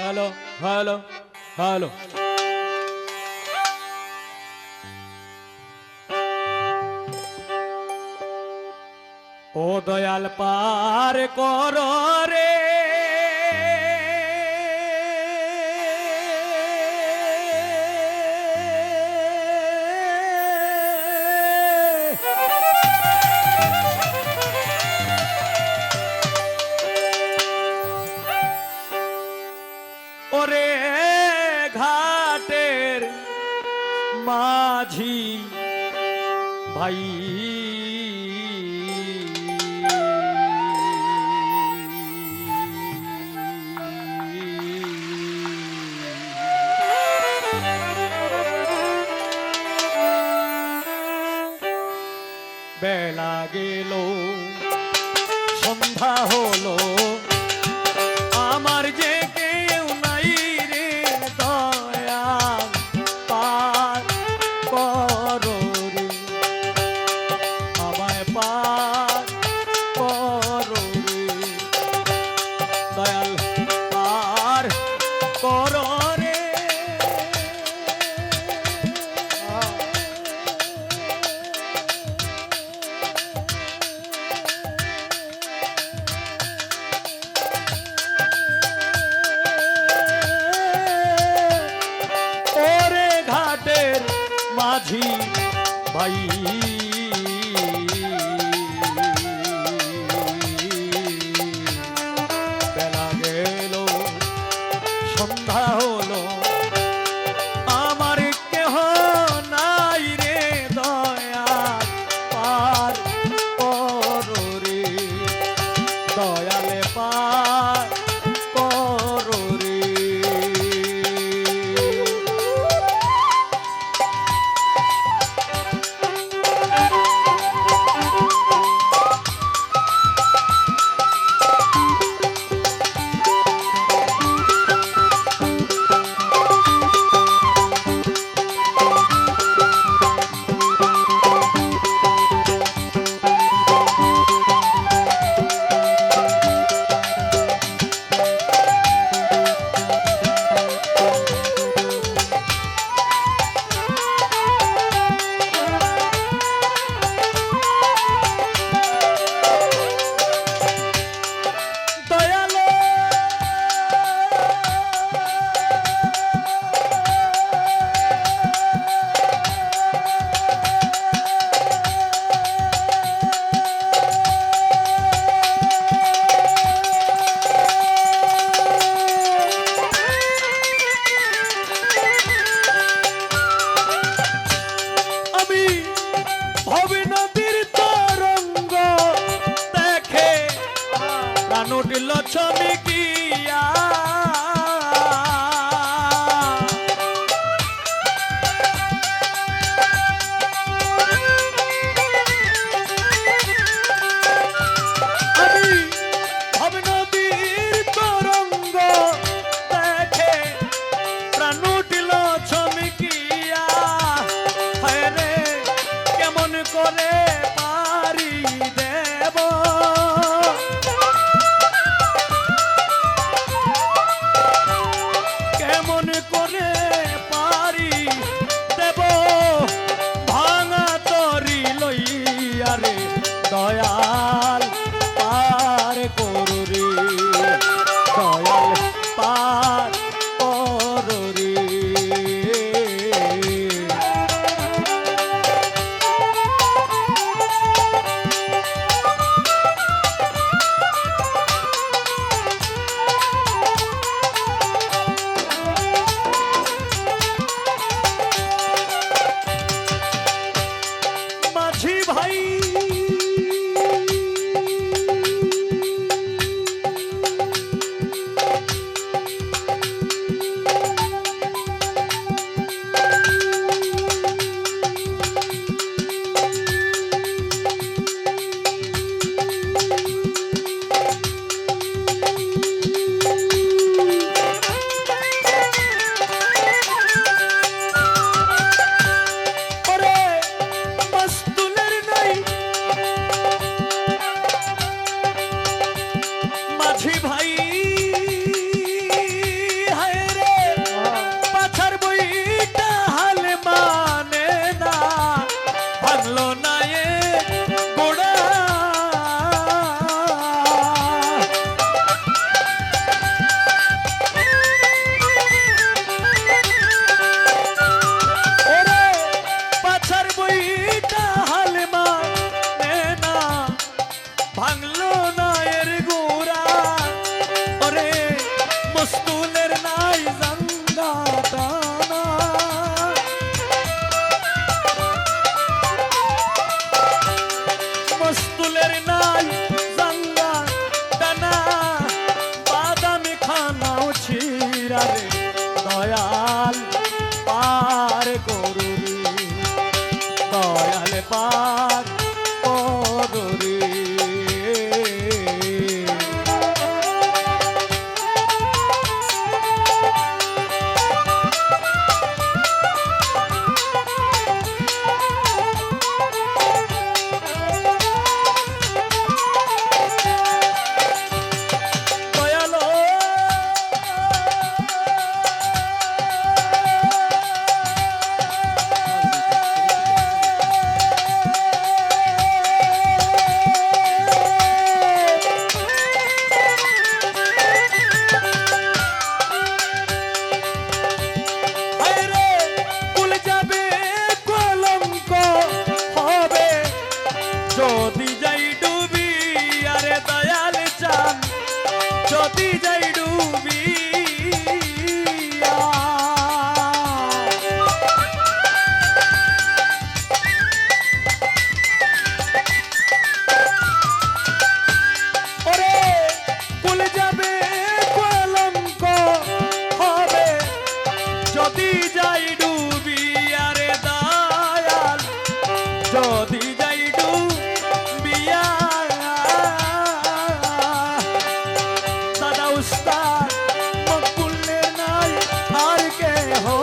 Hello hello hello ও দয়াল পার কর রে। ভাইয়ের মাঝি ভাই। বেলা গেল সন্ধ্যা হলো। ভাই। বেলা গেল সন্ধ্যা হলো। আমার কেহ নাই রে দয়া পার পর রে দয়া भाई যদি যাই ডুবিয়া দাদা উস্তাদ মকবুলের নাই আর কে হো